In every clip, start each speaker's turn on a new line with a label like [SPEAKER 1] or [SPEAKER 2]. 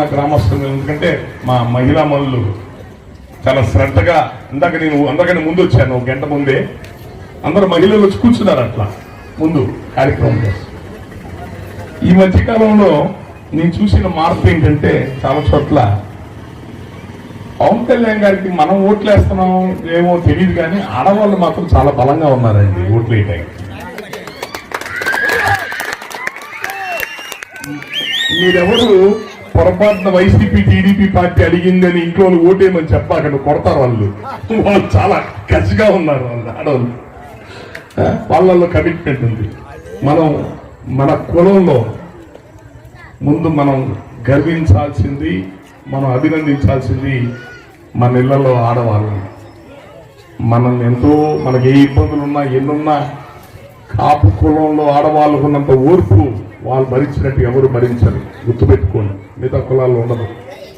[SPEAKER 1] మా గ్రామస్తులు ఎందుకంటే మా మహిళా మనులు చాలా శ్రద్ధగా ఇందాక నేను అందరికంటే ముందు వచ్చాను ఒక గంట ముందే. అందరు మహిళలు వచ్చి కూర్చున్నారు అట్లా ముందు కార్యక్రమం ఈ మధ్య కాలంలో నేను చూసిన మార్పు ఏంటంటే చాలా చోట్ల పవన్ కళ్యాణ్ గారికి మనం ఓట్లు వేస్తున్నాం ఏమో తెలియదు కానీ ఆడవాళ్ళు మాత్రం చాలా బలంగా ఉన్నారండి ఓట్లు వేయడానికి మీరెవరు పొరపాటున వైసీపీ టీడీపీ పార్టీ అడిగిందని ఇంట్లో ఓటేయమని చెప్పాకండి కొడతారు వాళ్ళు. వాళ్ళు చాలా గట్టిగా ఉన్నారు వాళ్ళు ఆడవాళ్ళు. వాళ్ళల్లో కమిట్మెంట్ ఉంది. మనం మన కులంలో ముందు మనం గర్వించాల్సింది మనం అభినందించాల్సింది మన ఇళ్ళలో ఆడవాళ్ళని మనం ఎంతో మనకి ఏ ఇబ్బందులు ఉన్నా ఎన్నున్నా కాపు కులంలో ఆడవాళ్ళకున్నంత ఓర్పు వాళ్ళు భరించినట్టు ఎవరు భరించరు. గుర్తుపెట్టుకోండి. మిగతా కులాల్లో ఉండదు.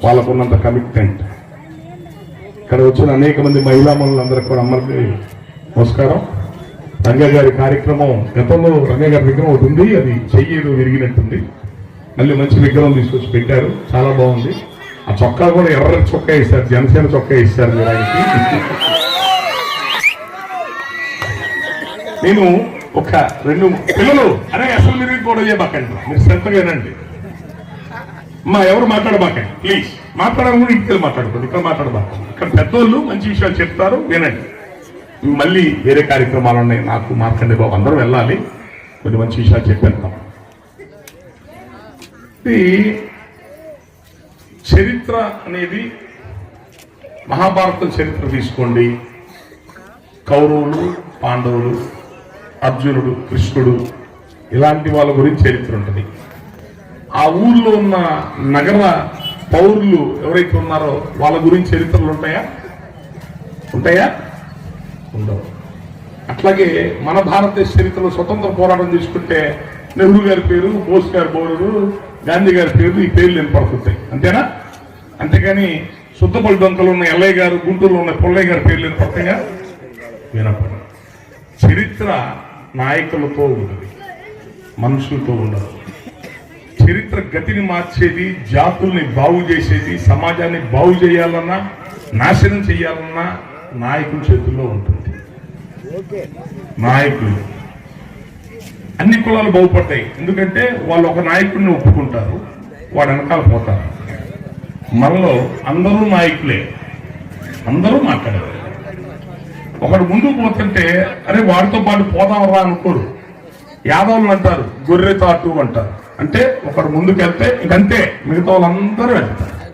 [SPEAKER 1] వాళ్ళకు ఉన్నంత కమిట్మెంట్ ఇక్కడ వచ్చిన అనేక మంది మహిళా మనులందరికీ కూడా అమ్మకి నమస్కారం. రంగ గారి కార్యక్రమం గతంలో రంగ గారి విగ్రహం ఒకటి ఉంది అది చెయ్యేదో విరిగినట్టుంది. మళ్ళీ మంచి విగ్రహం తీసుకొచ్చి పెట్టారు. చాలా బాగుంది. ఆ చొక్కా కూడా ఎర్ర చొక్కా ఇస్తారు జనసేన చొక్కా ఇస్తారు మీరు ఆయనకి నేను ఒక రెండు పిల్లలు అరే అసలు మీరు కూడా చేయబాకండి మీరు శ్రద్ధగా వినండి. మా ఎవరు మాట్లాడబాకండి ప్లీజ్ మాట్లాడాలని కూడా ఇంటికి మాట్లాడుకోండి ఇక్కడ మాట్లాడబాకండి. ఇక్కడ పెద్దోళ్ళు మంచి విషయాలు చెప్తారు వినండి. మళ్ళీ వేరే కార్యక్రమాలు ఉన్నాయి నాకు మార్కండి బాబు అందరూ వెళ్ళాలి. కొన్ని మంచి విషయాలు చెప్పేస్తాం చరిత్ర అనేది మహాభారతం చరిత్ర తీసుకోండి. కౌరవులు పాండవులు అర్జునుడు కృష్ణుడు ఇలాంటి వాళ్ళ గురించి చరిత్ర ఉంటుంది. ఆ ఊర్లో ఉన్న నగర పౌరులు ఎవరైతే ఉన్నారో వాళ్ళ గురించి చరిత్రలు ఉంటాయా? ఉంటాయా? ఉండవు. అట్లాగే మన భారతదేశ చరిత్రలో స్వతంత్ర పోరాటం తీసుకుంటే నెహ్రూ గారి పేరు బోస్ గారి పేరు గాంధీ గారి పేరు ఈ పేర్లు వినపడుతుంటాయి అంతేనా? అంతేకాని సుద్దపల్లి దొంకలు ఉన్న ఎల్లయ్య గారు గుంటూరులో ఉన్న పుల్లయ్య గారి పేర్లు వినపడతాయా వినపడ చరిత్ర నాయకులతో ఉంటుంది మనుషులతో ఉండదు. చరిత్ర గతిని మార్చేది జాతుల్ని బాగు చేసేది సమాజాన్ని బాగు చేయాలన్నా నాశనం చేయాలన్నా నాయకుల చేతుల్లో ఉంటుంది. నాయకులు. అన్ని కులాలు బాగుపడతాయి ఎందుకంటే వాళ్ళు ఒక నాయకుడిని ఒప్పుకుంటారు వాడు వెనకాల పోతారు. మనలో అందరూ నాయకులే. అందరూ మాట్లాడారు ఒకడు ముందుకు పోతుంటే అరే వాడితో పాటు పోదాం రా అనుకోరు. యాదవులు అంటారు గొర్రె తాటు అంటారు. అంటే ఒకరు ముందుకెళ్తే ఇంకంతే మిగతా వాళ్ళందరూ వెళ్తారు.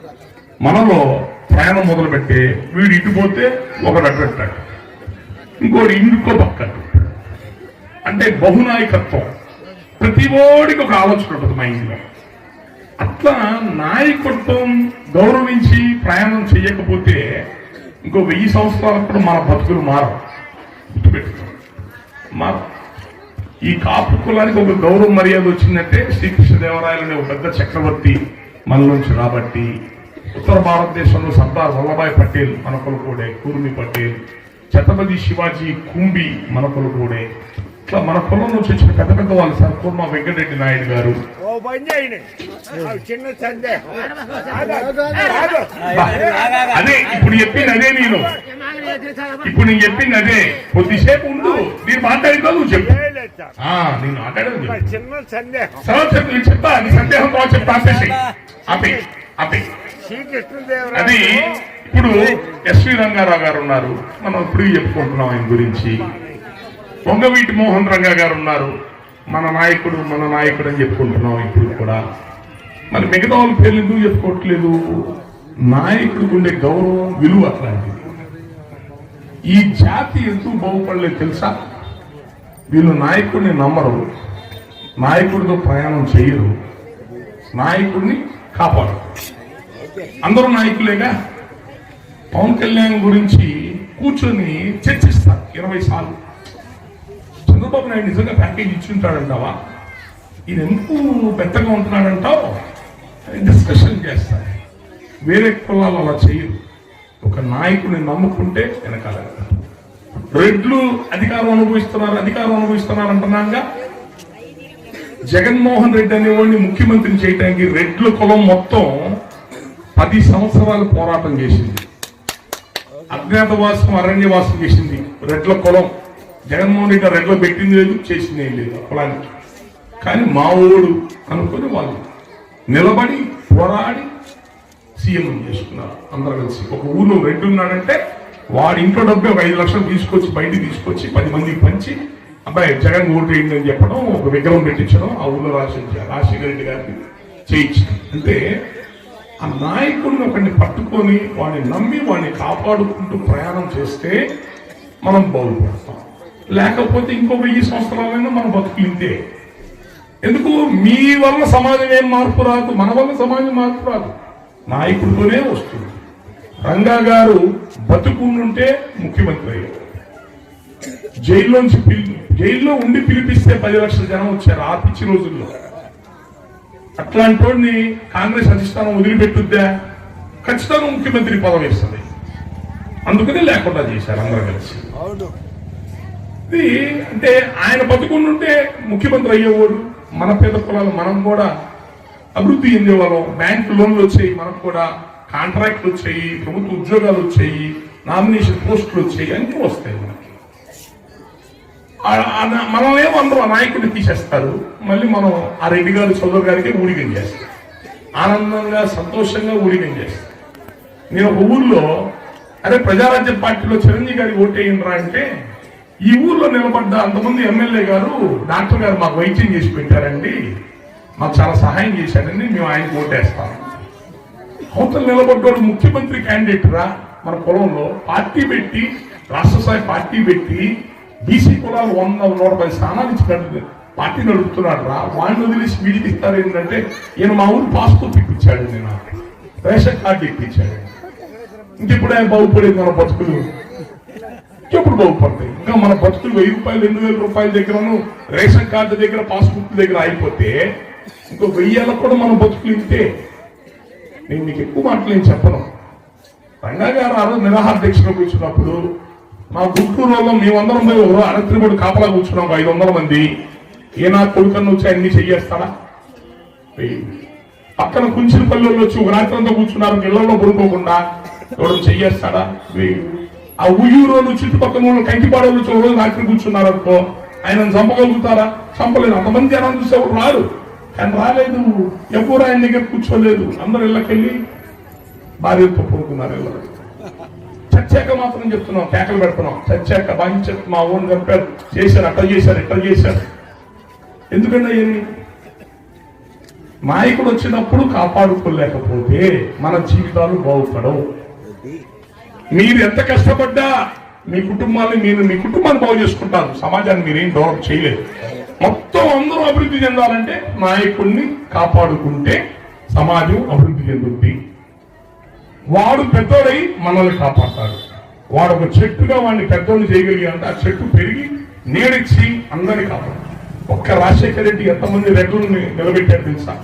[SPEAKER 1] మనలో ప్రయాణం మొదలు పెట్టి వీడు ఇటుపోతే ఒకడు అటు పెట్టాడు ఇంకోటి ఇంకో పక్క అంటే బహునాయకత్వం. ప్రతి ఓడికి ఒక ఆలోచన ఉంటుంది మైండ్లో. అట్లా నాయకత్వం గౌరవించి ప్రయాణం చేయకపోతే ఇంకో వెయ్యి సంవత్సరాలకు కూడా మన బతుకులు మారవు. గుర్తుపెట్టుకో. మారవు ఈ కాపు కులానికి ఒక గౌరవ మర్యాద వచ్చిందంటే శ్రీకృష్ణదేవరాయలు అనే ఒక పెద్ద చక్రవర్తి మనలోంచి రాబట్టి ఉత్తర భారతదేశంలో సర్దార్ వల్లభాయ్ పటేల్ మన కూర్మి పటేల్ ఛత్రపతి శివాజీ కుంభి మన ఇట్లా మన కులం నుంచి వచ్చిన పెద్ద పెద్ద వాళ్ళు సార్ కూర్మ వెంకటరెడ్డి నాయుడు గారు
[SPEAKER 2] పని చేయండి ఆ చిన్న సందేహం ఆగు, ఆగు.
[SPEAKER 1] అదే ఇప్పుడు చెప్పింది అదే నేను. ఇప్పుడు నేను చెప్పింది అదే. కొద్దిసేపు ఉండు. నేను మాట్లాడిందో నువ్వు చెప్పు. నేను మాట్లాడేది చెప్పు.
[SPEAKER 2] చిన్న సందేహం
[SPEAKER 1] చెప్పు నేను చెప్తా. నీ సందేహం తర్వాత చెప్తా ఆపేసి ఆపే అది ఇప్పుడు ఎస్వి రంగారావు గారు ఉన్నారు. మనం ఇప్పుడు చెప్పుకుంటున్నాం ఆయన గురించి. పొంగవీటి మోహన్ రంగా గారు ఉన్నారు. మన నాయకుడు మన నాయకుడు అని చెప్పుకుంటున్నాం ఇప్పుడు కూడా. మరి మిగతా వాళ్ళు పేర్లు ఎందుకు చెప్పుకోవట్లేదు? నాయకుడికి ఉండే గౌరవం విలువ అట్లాంటిది. ఈ జాతి ఎందుకు బాగుపడలేదు తెలుసా? వీళ్ళు నాయకుడిని నమ్మరు. నాయకుడితో ప్రయాణం చేయరు. నాయకుడిని కాపాడరు అందరూ నాయకులేగా? పవన్ కళ్యాణ్ గురించి కూర్చొని చర్చిస్తారు ఇరవై సార్లు. చంద్రబాబు నాయుడు నిజంగా ప్యాకేజ్ ఇచ్చుంటాడంటావా? ఇది ఎందుకు పెద్దగా ఉంటున్నాడంటావు? డిస్కషన్ చేస్తారు వేరే కులాలు అలా చేయరు. ఒక నాయకుడిని నమ్ముకుంటే వెనకాల రెడ్లు అధికారం అనుభవిస్తున్నారు అధికారం అనుభవిస్తున్నారు అంటున్నాగా? జగన్మోహన్ రెడ్డి అనేవాడిని ముఖ్యమంత్రిని చేయడానికి రెడ్ల కులం మొత్తం పది సంవత్సరాలు పోరాటం చేసింది. అజ్ఞాతవాసం అరణ్యవాసం చేసింది రెడ్ల కులం. జగన్మోహన్ రెడ్డి ఆ రెడ్లో పెట్టింది లేదు చేసింది ఏం లేదు ఆ కానీ మా ఊడు అనుకుని వాళ్ళు నిలబడి పోరాడి సీఎం చేసుకున్నారు అందరు కలిసి. ఒక ఊరిలో రెడ్డి ఉన్నాడంటే వాడి ఇంట్లో డబ్బు ఒక ఐదు లక్షలు తీసుకొచ్చి బయటికి తీసుకొచ్చి పది మందికి పంచి అబ్బాయి జగన్ ఓటు వేయండి అని చెప్పడం ఒక విగ్రహం పెట్టించడం ఆ ఊళ్ళో రాసి రాజశేఖర రెడ్డి గారికి చేయించడం అంటే ఆ నాయకుడిని ఒకరిని పట్టుకొని వాడిని నమ్మి వాడిని కాపాడుకుంటూ ప్రయాణం చేస్తే మనం బాగుపడతాం లేకపోతే ఇంకో వెయ్యి సంవత్సరాలైనా మనం బతుకులింతే. ఎందుకు? మీ వల్ల సమాజం ఏం మార్పు రాదు? మన వల్ల సమాజం మార్పు రాదు. నాయకుడితోనే వస్తుంది. రంగా గారు బతుకుండుంటే ముఖ్యమంత్రి అయ్యారు. జైల్లోంచి పిలి జైల్లో ఉండి పిలిపిస్తే పది లక్షల జనం వచ్చారు ఆ పిచ్చి రోజుల్లో. అట్లాంటి వాడిని కాంగ్రెస్ అధిష్టానం వదిలిపెట్టుద్దా? ఖచ్చితంగా ముఖ్యమంత్రి పదవి ఇస్తుంది. అందుకనే లేకుండా చేశారు అందరూ కలిసి.
[SPEAKER 2] అవును.
[SPEAKER 1] ఇది అంటే ఆయన బతుకుంటుంటే ముఖ్యమంత్రి అయ్యేవాడు. మన పేద కులాలు మనం కూడా అభివృద్ధి చెందేవాళ్ళం బ్యాంక్ లోన్లు వచ్చాయి మనకు కూడా కాంట్రాక్ట్లు వచ్చాయి ప్రభుత్వ ఉద్యోగాలు వచ్చాయి నామినేషన్ పోస్టులు వచ్చాయి అన్నీ వస్తాయి మనకి. ఆ- ఆ అందరూ ఆ నాయకుడిని తీసేస్తారు. మళ్ళీ మనం ఆ రెడ్డి గారు చౌదరి గారికి ఊడిగం చేస్తాం. ఆనందంగా సంతోషంగా ఊడిగం చేస్తాం. నేను ఒక ఊళ్ళో అరే ప్రజారాజ్య పార్టీలో చిరంజీవి గారికి ఓటేయండిరా అంటే ఈ ఊర్లో నిలబడ్డ అంతమంది ఎమ్మెల్యే గారు డాక్టర్ గారు మాకు వైద్యం చేసి పెట్టారండి. మాకు చాలా సహాయం చేశారండి. మేము ఆయనకు ఓటేస్తాం. అవతల నిలబడ్డాడు ముఖ్యమంత్రి క్యాండిడేట్ రా మన పొలంలో. పార్టీ పెట్టి రాష్ట్ర స్థాయి పార్టీ పెట్టి బీసీ కులాలు వంద నూట పది స్థానాలు ఇచ్చినట్టు పార్టీ నడుపుతున్నాడు రా. వాడిని వదిలేసి వీడికి ఇస్తారు ఏంటంటే ఈయన మా ఊరు పాస్పోర్ట్ ఇప్పించాడు నేను రేషన్ కార్డు ఇప్పించాడు ఇంకెప్పుడు ఆయన బాగుపడేది మన బతుకులు? ఎప్పుడు బాగుపడతాయి. ఇంకా మన బతుకులు వెయ్యి రూపాయలు రెండు వేల రూపాయల దగ్గరను రేషన్ కార్డు దగ్గర పాస్బుక్ దగ్గర అయిపోతే ఇంకో వెయ్యేళ్ళకు కూడా మన బతుకులు ఇంతే. నేను మీకు ఎక్కువ మాటలు నేను చెప్పను. రంగా గారు ఆ రోజు నిరాహార దీక్షలో కూర్చున్నప్పుడు మా గుంటూరు మేమందరం పోయి ఒక కాపలా కూర్చున్నాం ఐదు వందల మంది. ఏ నా కొడుకన్ను వచ్చి అన్ని చెయ్యేస్తారా పక్కన కుంచిన పల్లెల్లో వచ్చి ఒక రాత్రి అంతా కూర్చున్నారు ఇళ్ళలో పడుకోకుండా. ఎవరు చెయ్యేస్తాడా? ఆ ఉయ్యూరు చుట్టుపక్కల వాళ్ళు కంకిపాడు వచ్చి రాత్రి కూర్చున్నారు అనుకో ఆయన చంపగలుగుతారా? చంపలేదు. అంతమంది జనం చూసే రారు కానీ రాలేదు. ఎవరు ఆయన దగ్గర కూర్చోలేదు. అందరు ఇళ్ళకెళ్ళి భార్యతో పడుకున్నారు ఇళ్ళకి చచ్చాక మాత్రం చెప్తున్నాం కేకలు పెడుతున్నాం. చచ్చాక బాగా మా ఓన్ చెప్పారు చేశారు అట్లా చేశారు ఇట్లా చేశారు. ఎందుకంటే అవన్నీ నాయకుడు వచ్చినప్పుడు కాపాడుకోలేకపోతే మన జీవితాలు బాగుపడవు. మీరు ఎంత కష్టపడ్డా మీ కుటుంబాన్ని మీరు మీ కుటుంబాన్ని బాగు చేసుకుంటారు. సమాజాన్ని మీరేం డెవలప్ చేయలేదు. మొత్తం అందరూ అభివృద్ధి చెందాలంటే నాయకుడిని కాపాడుకుంటే సమాజం అభివృద్ధి చెందుద్ది. వాడు పెద్దోడై మనల్ని కాపాడతాడు. వాడు ఒక చెట్టుగా వాడిని పెద్దోడిని చేయగలిగాడంటే ఆ చెట్టు పెరిగి నీడిచ్చి అందరిని కాపాడు ఒక్క రాజశేఖర రెడ్డి ఎంతమంది రెడ్లను నిలబెట్టారు తెలుసా?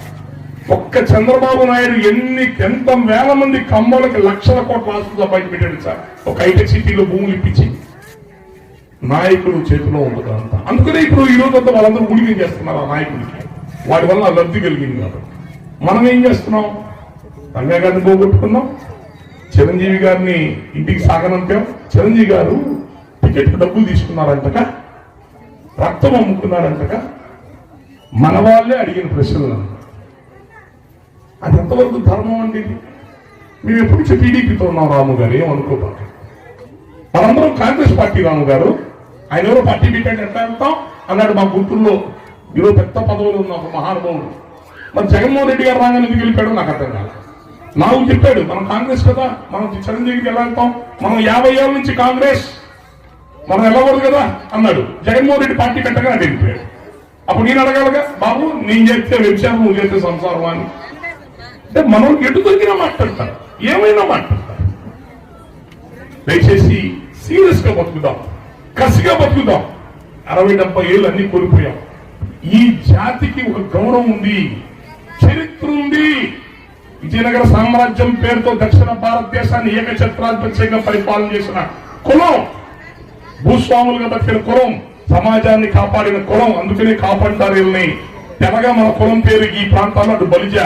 [SPEAKER 1] ఒక్క చంద్రబాబు నాయుడు ఎన్ని ఎంత వేల మంది కమ్మలకి లక్షల కోట్ల ఆస్తులు సంపాదించి పెట్టాడు సార్. ఒక హైటెక్ సిటీలో భూములు ఇప్పించి నాయకుడు చేతిలో ఉండదు అంతా. అందుకనే ఇప్పుడు ఈ రోజు అంతా వాళ్ళందరూ ఉడికి చేస్తున్నారు ఆ నాయకుడికి. వాడి వల్ల లబ్ధి కలిగింది కాబట్టి. మనం ఏం చేస్తున్నాం? రంగా గారిని పోగొట్టుకున్నాం. చిరంజీవి గారిని ఇంటికి సాగనంపాం. చిరంజీవి గారు టికెట్ డబ్బులు తీసుకున్నారంటక రక్తం అమ్ముకున్నారంటక మన వాళ్ళే అడిగిన ప్రశ్నలు. అది ఎంతవరకు ధర్మం అండి? మేము ఎప్పుడు నుంచి టీడీపీతో ఉన్నాం రాము గారు? ఏమనుకోబాక మనందరం కాంగ్రెస్ పార్టీ రాము గారు. ఆయన ఎవరో పార్టీ పెట్టండి ఎట్లా వెళ్తాం అన్నాడు మా గుంటూరులో ఈరోజు పెద్ద పదవులు ఉన్న ఒక మహానుభావుడు. మరి జగన్మోహన్ రెడ్డి గారు రాగానే ఎందుకు వెళ్ళిపోయాడు నాకు అర్థం కాదు నాకు చెప్పాడు మనం కాంగ్రెస్ కదా మనం చిరంజీవికి ఎలా వెళ్తాం? మనం యాభై ఏళ్ళ నుంచి కాంగ్రెస్. మనం వెళ్ళకూడదు కదా అన్నాడు. జగన్మోహన్ రెడ్డి పార్టీ పెట్టగా నాకు వెళ్ళిపోయాడు. అప్పుడు నేను అడగాలిగా బాబు నేను చేస్తే వ్యభిచారం నువ్వు చేస్తే సంసారం అని. అంటే మనం ఎటు దొరికినా మాట్లాడతారు. ఏమైనా మాట్లాడతారు. దయచేసి సీరియస్గా బతుకుదాం. కసిగా బతుకుదాం. అరవై డెబ్బై ఏళ్ళు అన్ని కోల్పోయాం. ఈ జాతికి ఒక గౌరవం ఉంది. చరిత్ర ఉంది. విజయనగర సామ్రాజ్యం పేరుతో దక్షిణ భారతదేశాన్ని ఏకఛత్రాధిపత్యంగా పరిపాలన చేసిన కులం. భూస్వాములుగా బతికిన కులం. సమాజాన్ని కాపాడిన కులం. అందుకనే కాపాడుతారు వీళ్ళని. తెలగా మన కులం పేరు ఈ ప్రాంతాల్లో అటు బలిజ.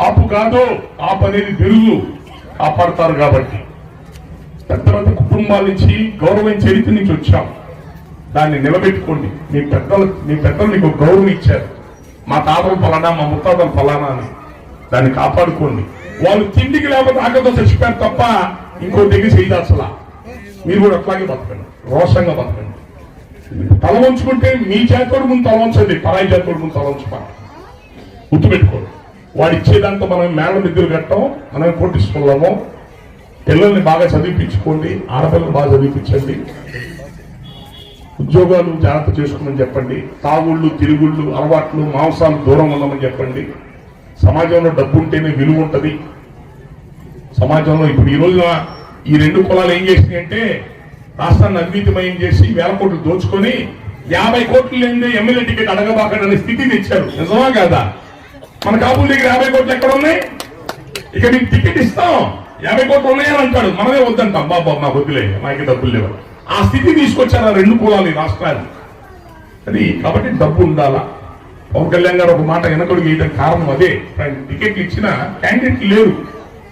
[SPEAKER 1] ఆపు కాదు ఆపు అనేది తెలుగు కాపాడతారు కాబట్టి. పెద్ద పెద్ద కుటుంబాల నుంచి గౌరవం చరిత్ర నుంచి వచ్చాం. దాన్ని నిలబెట్టుకోండి. మీ పెద్దలు మీ పెద్దలు మీకు ఒక గౌరవం ఇచ్చారు. మా తాతలు ఫలానా మా ముత్తాతలు ఫలానా అని. దాన్ని కాపాడుకోండి. వాళ్ళు తిండికి లేకపోతే ఆకలితో చచ్చిపోయారు తప్ప ఇంకో దగ్గర చేయదు అసలు. మీరు కూడా అట్లాగే బతకండి. రోషంగా బతకండి. తల వంచుకుంటే మీ చేతోడు ముందు తల వంచండి. పరాయి చేతోడు ముందు తల వంచుకోండి గుర్తుపెట్టుకోండి. వాడు ఇచ్చేదాంతో మనం మేళ నిద్రలు కట్టాం మనం కొట్టించుకున్నాము పిల్లల్ని బాగా చదివించుకోండి ఆడపిల్లలు బాగా చదివించండి ఉద్యోగాలు జాగ్రత్త చేసుకోమని చెప్పండి. తాగుళ్ళు తిరుగుళ్ళు అలవాట్లు మాంసాలు దూరం ఉండమని చెప్పండి. సమాజంలో డబ్బు ఉంటేనే విలువ ఉంటుంది సమాజంలో ఇప్పుడు ఈ రోజున ఈ రెండు కులాలు ఏం చేసినాయంటే రాష్ట్రాన్ని అవినీతిమయం చేసి వేల కోట్లు దోచుకొని యాభై కోట్లు లేని ఎమ్మెల్యే టికెట్ అడగబాకడనే స్థితి తెచ్చారు. నిజమా కాదా? మన కాబూల్ దగ్గర యాభై కోట్లు ఎక్కడ ఉన్నాయి? ఇక మీకు టికెట్ ఇస్తాం. యాభై కోట్లు ఉన్నాయని అంటాడు. మనమే వద్దంటాం. బాబా మా వద్దులే. మాకి డబ్బులు లేవు. ఆ స్థితి తీసుకొచ్చారు ఆ రెండు కులాలు ఈ రాష్ట్రాలు. అది కాబట్టి డబ్బు ఉండాలా? పవన్ కళ్యాణ్ గారు ఒక మాట వెనకడు గీయడం కారణం అదే. ఆయన టికెట్లు ఇచ్చిన క్యాండిడేట్లు లేరు.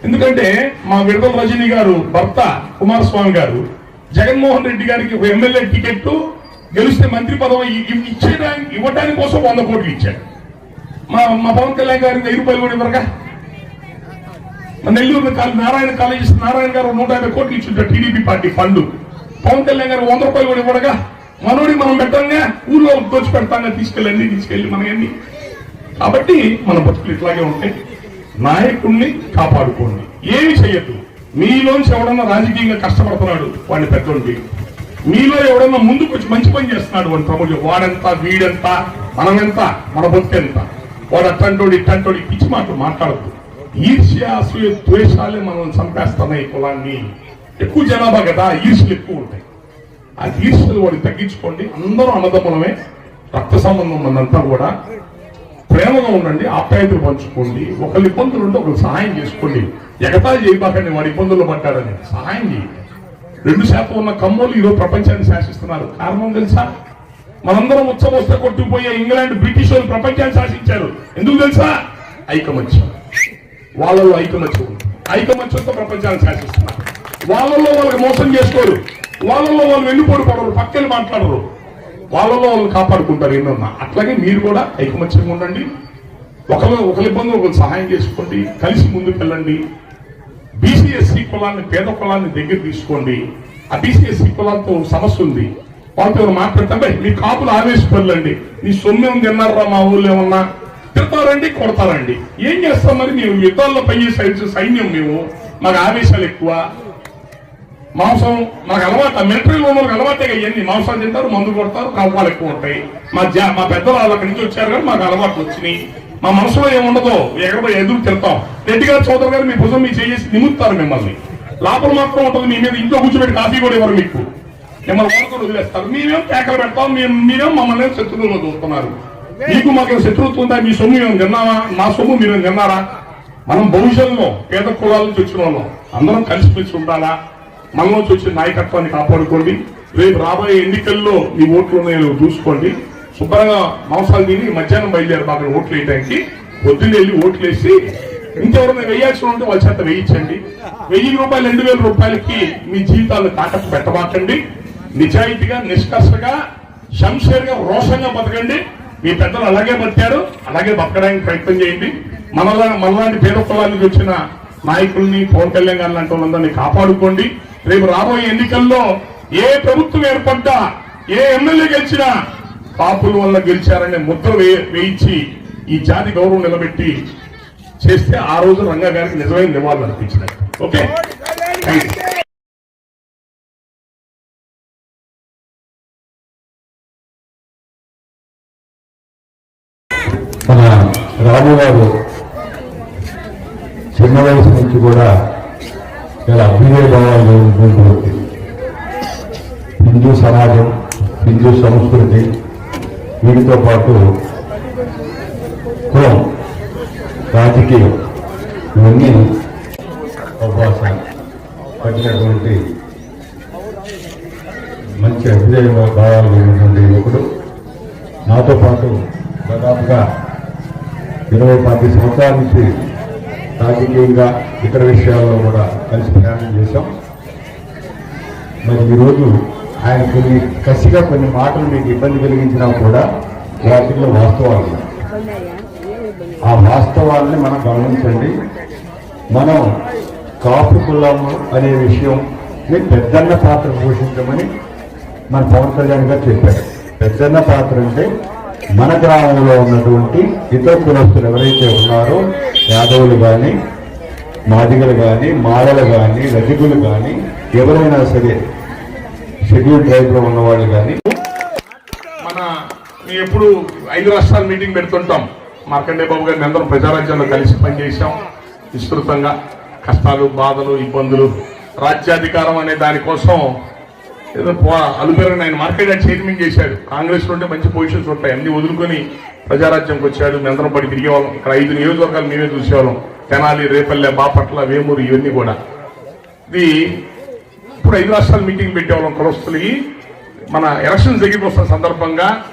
[SPEAKER 1] ఎందుకంటే మా విడుదల రజనీ గారు భర్త కుమారస్వామి గారు జగన్మోహన్ రెడ్డి గారికి ఎమ్మెల్యే టికెట్ గెలిస్తే మంత్రి పదవి ఇ- ఇచ్చేదానికి ఇవ్వడానికి కోసం వంద కోట్లు ఇచ్చాడు మా మా పవన్ కళ్యాణ్ గారికి వెయ్యి రూపాయలు కూడా ఇవ్వరుగా మన నెల్లూరు కాలే నారాయణ కాలేజ్ నారాయణ గారు నూట యాభై కోట్లు ఇచ్చింటారు TDP party fund. Pawan Kalyan garu వంద రూపాయలు కూడా ఇవ్వడగా మనోడి మనం పెట్టంగా ఊళ్ళో దోచి పెడతాంగా తీసుకెళ్ళండి తీసుకెళ్ళి మనకండి కాబట్టి మన బతుకులు ఇట్లాగే ఉంటాయి. నాయకుడిని కాపాడుకోండి. ఏమి చెయ్యద్దు. మీలోంచి ఎవడన్నా రాజకీయంగా కష్టపడుతున్నాడు వాడిని పెద్దోండి మీలో ఎవడన్నా ముందుకు వచ్చి మంచి పని చేస్తున్నాడు వాడిని ప్రమోట్ వాడెంత వీడెంత మనమెంత మన బతుకెంత వాడు అట్టంటోడు ఇట్టంటోడు పిచ్చి మాటలు మాట్లాడద్దు. ఈర్ష్య అసూయ ద్వేషాలే మనం చంపేస్తున్నాయి కులాన్ని. ఎక్కువ జనాభా కదా ఈర్ష్యలు ఎక్కువ ఉంటాయి. ఆ ఈర్ష్యలు వాడిని తగ్గించుకోండి. అందరూ అన్నదమ్ములమే. రక్త సంబంధం ఉన్నదంతా కూడా ప్రేమగా ఉండండి ఆప్యాయతలు పంచుకోండి. ఒకరి ఇబ్బందులు ఉంటే ఒకరు సహాయం చేసుకోండి. ఎగతా చేయబాకండి వాడి ఇబ్బందుల్లో పడ్డాడని. సహాయం చేయండి. రెండు శాతం ఉన్న కమ్మోలు ఈరోజు ప్రపంచాన్ని శాసిస్తున్నారు. కారణం తెలుసా? మనందరం ఉత్సవస్తే కొట్టుకుపోయే ఇంగ్లాండ్ బ్రిటిష్ వాళ్ళు ప్రపంచాన్ని శాసించారు. ఎందుకు తెలుసా? ఐకమత్యం. వాళ్ళలో ఐకమత్యం ఐకమత్యంతో ప్రపంచాన్ని శాసిస్తున్నారు. వాళ్ళలో వాళ్ళకి మోసం చేసుకోరు. వాళ్ళలో వాళ్ళు వెళ్ళిపోడు పడరు పక్కన మాట్లాడరు. వాళ్ళలో వాళ్ళు కాపాడుకుంటారు ఏమన్నా? అట్లాగే మీరు కూడా ఐకమత్యంగా ఉండండి. ఒకరు ఒకరి ఇబ్బంది ఒకరు సహాయం చేసుకోండి. కలిసి ముందుకు వెళ్ళండి బీసీఎస్సీ కులాన్ని పేద కులాన్ని దగ్గర తీసుకోండి. ఆ బీసీఎస్సీ కులాలతో సమస్య ఉంది. వాళ్ళతో ఎవరు మాట్లాడతాం. "బై, మీ కాపులు ఆవేశపడలండి మీ ఉంది అన్నారా మా ఊళ్ళో ఏమన్నా? తిడతారండి కొడతారండి. ఏం చేస్తాం మరి మేము? యుద్ధాల్లో పనిచేసే సైన్యం మేము. మాకు ఆవేశాలు ఎక్కువ. మాంసం మాకు అలవాటు మిలిటరీలో ఉన్న వాళ్ళకి అలవాటే ఇవన్నీ. మాంసాలు తింటారు మందు కొడతారు కవ్వాలు ఎక్కువ ఉంటాయి. మా జా మా పెద్దలు వాళ్ళు అక్కడి నుంచి వచ్చారు కానీ మాకు అలవాట్లు వచ్చినాయి. మా మనసులో ఏముండదో ఎక్కడ ఎదురు తిడతాం. రెడ్డి గారు చౌదరి గారు మీ భుజం మీ చేసి నిమ్ముతారు మిమ్మల్ని. లోపల మాత్రం ఉంటుంది మీ మీద ఇంట్లో కూర్చోబెట్టి కాఫీ కూడా ఇవ్వరు మీకు. మిమ్మల్ని వాడుకొని వదిలేస్తారు. మేమేం కేకలు పెడతాం మేము మీరేం మమ్మల్ని శత్రువులో చూస్తున్నారు? మీకు మాకు శత్రుత్వం ఉందా? మీ సొమ్ము మేము తిన్నామా? మా సొమ్ము మీరు తిన్నారా? మనం భవిష్యత్తులో పేద కులాల నుంచి వచ్చిన వాళ్ళం. అందరం కలిసిమెలిసి ఉండాలా? మనలోంచి వచ్చిన నాయకత్వాన్ని కాపాడుకోండి. రేపు రాబోయే ఎన్నికల్లో మీ ఓట్లు ఉన్నాయో చూసుకోండి. శుభ్రంగా మాంసాలు తిని మధ్యాహ్నం బయలుదేరి బాగా ఓట్లు వేయడానికి పొద్దున్న వెళ్ళి ఓట్లు వేసి ఇంకెవరైనా వేయాల్సి ఉంటే వాళ్ళ చేత వేయించండి. వెయ్యి రూపాయలు రెండు వేల రూపాయలకి మీ జీవితాలను తాకట్టు పెట్టబాకండి నిజాయితీగా నిష్కర్షగా శంషేర్గా రోషంగా బతకండి. మీ పెద్దలు అలాగే బతికారు. అలాగే బతకడానికి ప్రయత్నం చేయండి. మనలా మనలాంటి పేద కులాల నుంచి వచ్చిన నాయకుల్ని పవన్ కళ్యాణ్ గారు లాంటి వాళ్ళందరినీ కాపాడుకోండి. రేపు రాబోయే ఎన్నికల్లో ఏ ప్రభుత్వం ఏర్పడ్డా ఏ ఎమ్మెల్యే గెలిచినా కాపుల వల్ల గెలిచారనే ముద్ర వేయించి ఈ జాతి గౌరవం నిలబెట్టి చేస్తే ఆ రోజు రంగా గారికి నిజమైన నివాళులు అనిపించినట్టు ఓకే?
[SPEAKER 3] సంస్కృతి వీటితో పాటు కులం రాజకీయం ఇవన్నీ అవకాశం పట్టినటువంటి మంచి అభ్యుదయ భావాలు ఉన్నటువంటి యువకుడు. నాతో పాటు దాదాపుగా ఇరవై పది సంవత్సరాల నుంచి రాజకీయంగా ఇతర విషయాల్లో కూడా కలిసి ప్రయాణం చేశాం. మరి ఈరోజు ఆయన కొన్ని కసిగా కొన్ని మాటలు మీకు ఇబ్బంది కలిగించినా కూడా వాటిల్లో వాస్తవాలు ఆ వాస్తవాలని మనం గమనించండి. మనం కాపు కులము అనే విషయం పెద్దన్న పాత్ర పోషించమని మన పవన్ కళ్యాణ్ గారు చెప్పారు. పెద్దన్న పాత్ర అంటే మన గ్రామంలో ఉన్నటువంటి ఇతర కులస్తులు ఎవరైతే ఉన్నారో యాదవులు కానీ మాదిగలు కానీ మాలలు కానీ రజకులు కానీ ఎవరైనా సరే షెడ్యూల్ ట్రైబ్లో ఉన్నవాళ్ళు కానీ.
[SPEAKER 1] మన ఎప్పుడు ఐదు రాష్ట్రాల మీటింగ్ పెడుతుంటాం. మార్కండే బాబు గారిని అందరం ప్రజారాజ్యంలో కలిసి పనిచేశాం. విస్తృతంగా కష్టాలు బాధలు ఇబ్బందులు రాజ్యాధికారం అనే దానికోసం ఏదో పో- ఆయన మార్కెట్ చైర్మన్ చేశాడు. కాంగ్రెస్లో ఉంటే మంచి పొజిషన్స్ ఉంటాయి. అన్ని వదులుకొని ప్రజారాజ్యంకి వచ్చాడు. మేమందరం పడి తిరిగేవాళ్ళం. ఇక్కడ ఐదు నియోజకవర్గాలు మేమే చూసేవాళ్ళం. తెనాలి రేపల్లె బాపట్ల వేమూరు ఇవన్నీ కూడా. ఇది ఇప్పుడు ఐదు రాష్ట్రాలు మీటింగ్ పెట్టేవాళ్ళం కులస్తులకి. మన ఎలక్షన్స్ దగ్గరికి వస్తున్న సందర్భంగా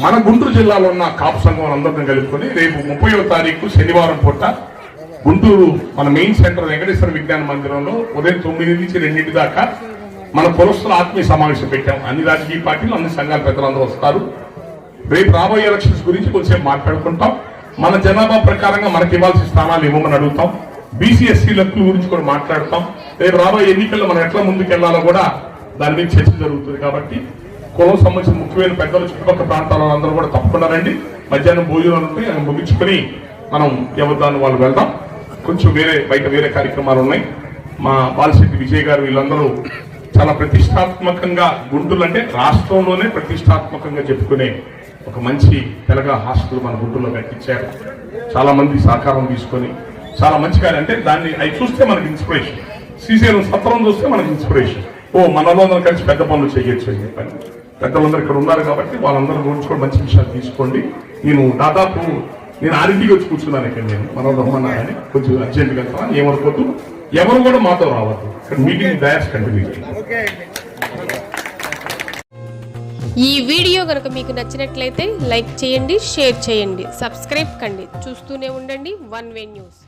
[SPEAKER 1] మన గుంటూరు జిల్లాలో ఉన్న కాపు సంఘం అందరిని కలుపుకొని రేపు ముప్పై తారీఖు శనివారం పూట గుంటూరు మన మెయిన్ సెంటర్ వెంకటేశ్వర విజ్ఞాన మందిరంలో ఉదయం తొమ్మిది నుంచి రెండింటి దాకా మన కులస్తుల ఆత్మీయ సమావేశం పెట్టాం. అన్ని రాజకీయ పార్టీలు అన్ని సంఘాల పెద్దలందరూ వస్తారు. రేపు రాబోయే ఎలక్షన్స్ గురించి కొంచెం మాట్లాడుకుంటాం. మన జనాభా ప్రకారంగా మనకి ఇవ్వాల్సిన స్థానాలు ఇవ్వమని అడుగుతాం. బీసీఎస్సీ లక్కుల గురించి కూడా మాట్లాడతాం. రేపు రాబోయే ఎన్నికల్లో మనం ఎట్లా ముందుకెళ్ళాలో కూడా దాని మీద చర్చ జరుగుతుంది కాబట్టి కులం సంబంధించిన ముఖ్యమైన పెద్దలు చుట్టుపక్కల ప్రాంతాల అందరూ కూడా తప్పకుండా రండి. మధ్యాహ్నం భోజనాలు ఉంటాయి అవి ముగించుకొని మనం ఎవరిదాన్ని వాళ్ళు వెళ్దాం. కొంచెం వేరే బయట వేరే కార్యక్రమాలు ఉన్నాయి. మా బాలశెట్టి విజయ్ గారు వీళ్ళందరూ చాలా ప్రతిష్టాత్మకంగా గుంటూరు అంటే రాష్ట్రంలోనే ప్రతిష్టాత్మకంగా చెప్పుకునే ఒక మంచి తెలగ హాస్టల్ మన గుంటూరులో కట్టించారు. చాలా మంది సహకారం తీసుకొని చాలా మంచి కార్యం. అంటే దాన్ని అవి చూస్తే మనకి ఇన్స్పిరేషన్ శ్రీశైలం సత్రం చూస్తే మనకి ఇన్స్పిరేషన్ ఓ మనలో అందరం కలిసి పెద్ద పనులు చేయొచ్చు అని చెప్పని. పెద్దలందరూ ఇక్కడ ఉన్నారు కాబట్టి వాళ్ళందరూ గురించి కూడా మంచి విషయాలు తీసుకోండి. నేను దాదాపు నేను ఆరింటికి వచ్చి కూర్చున్నాను ఇక్కడ నేను మనం రమ్మన్నారని. కొంచెం అర్జెంట్గా వెళ్తాను ఏమనుకోద్దు. ఎవరు కూడా మాతో రావద్దు. ఇక్కడ మీటింగ్ డయాస్ కంటిన్యూ
[SPEAKER 4] ఈ వీడియో కనుక మీకు నచ్చినట్లయితే లైక్ చేయండి షేర్ చేయండి సబ్స్క్రైబ్ కండి. చూస్తూనే ఉండండి వన్ వే న్యూస్.